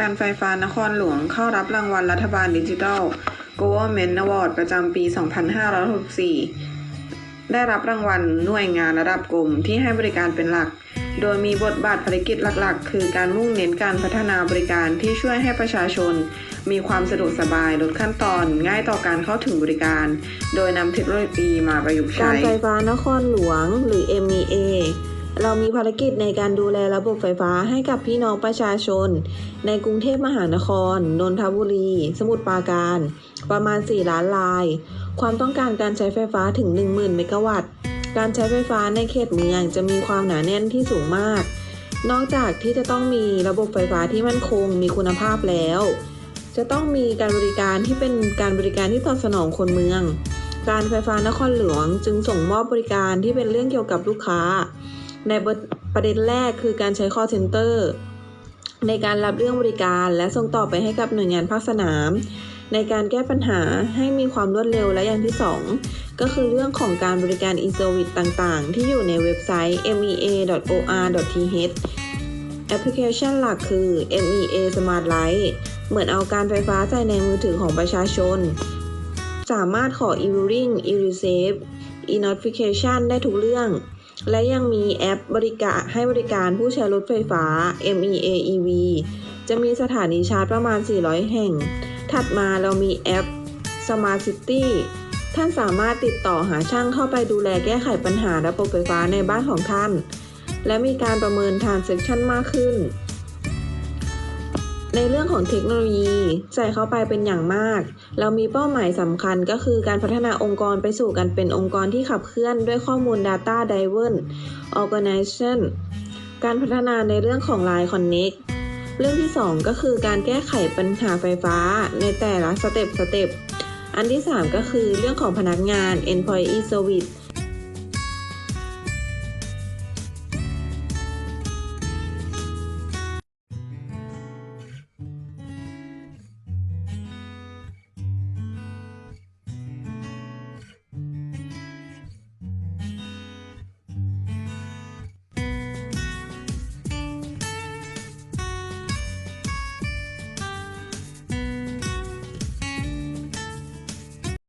การไฟฟ้านครหลวงเข้ารับรางวัลรัฐบาลดิจิทัล Government Award ประจำปี 2564 ได้รับรางวัลหน่วยงานระดับกรมที่ให้บริการเป็นหลัก โดยมีบทบาทภารกิจหลักๆ คือการมุ่งเน้นการพัฒนาบริการที่ช่วยให้ประชาชน มีความสะดวกสบายลดขั้นตอนง่ายต่อการเข้าถึงบริการ โดยนำเทคโนโลยีมาประยุกต์ใช้ การไฟฟ้านครหลวงหรือ MEA เรามีภารกิจในการดูแลระบบไฟฟ้าให้กับพี่น้องประชาชน ในกรุงเทพมหานคร นนทบุรี สมุทรปราการ ประมาณ 4 ล้านลาย ความต้องการการใช้ไฟฟ้าถึง 10,000 เมกะวัตต์ การใช้ไฟฟ้าในเขตเมืองจะมีความหนาแน่นที่สูงมาก นอกจากที่จะต้องมีระบบไฟฟ้าที่มั่นคงมีคุณภาพแล้ว จะต้องมีการบริการที่เป็นการบริการที่ตอบสนองคนเมือง การไฟฟ้านครหลวงจึงส่งมอบบริการที่เป็นเรื่องเกี่ยวกับลูกค้า ในประเด็นแรกคือการใช้ call center ในการรับเรื่องบริการและส่งต่อไปให้กับหน่วยงานภาคสนาม ในการแก้ปัญหาให้มีความรวดเร็วและอย่างที่ 2 ก็คือเรื่องของการบริการ e-service ต่างๆ ที่อยู่ในเว็บไซต์ mea.or.th แอปพลิเคชันหลักคือ MEA Smart Light เหมือนเอาการไฟฟ้าใส่ในมือถือของประชาชน สามารถขอ e-billing e-receive e-notification ได้ทุกเรื่อง และยังมีแอปบริการให้บริการผู้ใช้รถไฟฟ้า MEA EV จะมีสถานีชาร์จประมาณ 400 แห่ง ถัดมาเรามีแอป Smart City ท่านสามารถติดต่อหาช่างเข้าไปดูแลแก้ไขปัญหาระบบไฟฟ้าในบ้านของท่าน และมีการประเมินทานเซ็กชันมากขึ้น ในเรื่องของเทคโนโลยีใส่เข้าไปเป็นอย่างมาก เรามีเป้าหมายสำคัญก็คือการพัฒนาองค์กรไปสู่การเป็นองค์กรที่ขับเคลื่อนด้วยข้อมูล Data Driven Organization การพัฒนาในเรื่องของ Line Connect เรื่องที่ 2 ก็คือการแก้ไขปัญหาไฟฟ้าในแต่ละสเต็ปสเต็ปอันที่ 3 ก็คือเรื่องของพนักงาน Employee Service